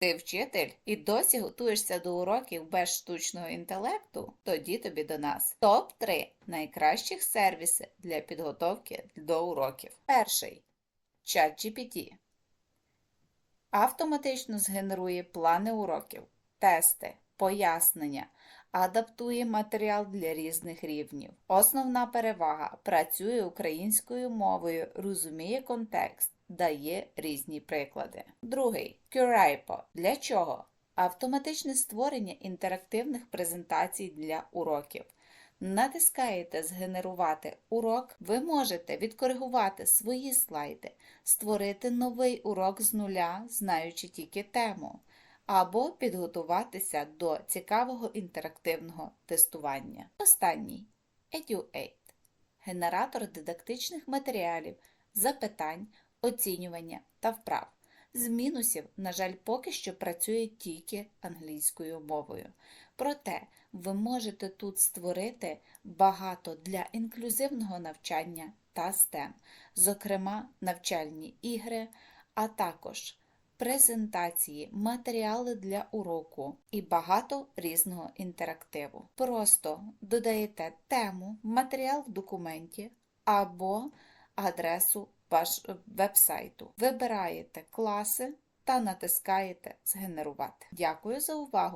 Ти вчитель і досі готуєшся до уроків без штучного інтелекту? Тоді тобі до нас. Топ-3 найкращих сервіси для підготовки до уроків. Перший ChatGPT. Автоматично згенерує плани уроків, тести, пояснення, адаптує матеріал для різних рівнів. Основна перевага працює українською мовою, розуміє контекст, дає різні приклади. Другий Curipo. Для чого? Автоматичне створення інтерактивних презентацій для уроків. Натискаєте Згенерувати урок, ви можете відкоригувати свої слайди, створити новий урок з нуля, знаючи тільки тему, або підготуватися до цікавого інтерактивного тестування. Останній EduAid – генератор дидактичних матеріалів, запитань, оцінювання та вправ. З мінусів, на жаль, поки що працює тільки англійською мовою. Проте ви можете тут створити багато для інклюзивного навчання та STEM, зокрема навчальні ігри, а також презентації, матеріали для уроку і багато різного інтерактиву. Просто додаєте тему, матеріал в документі або адресу ваш вебсайту. Вибираєте класи та натискаєте Згенерувати. Дякую за увагу!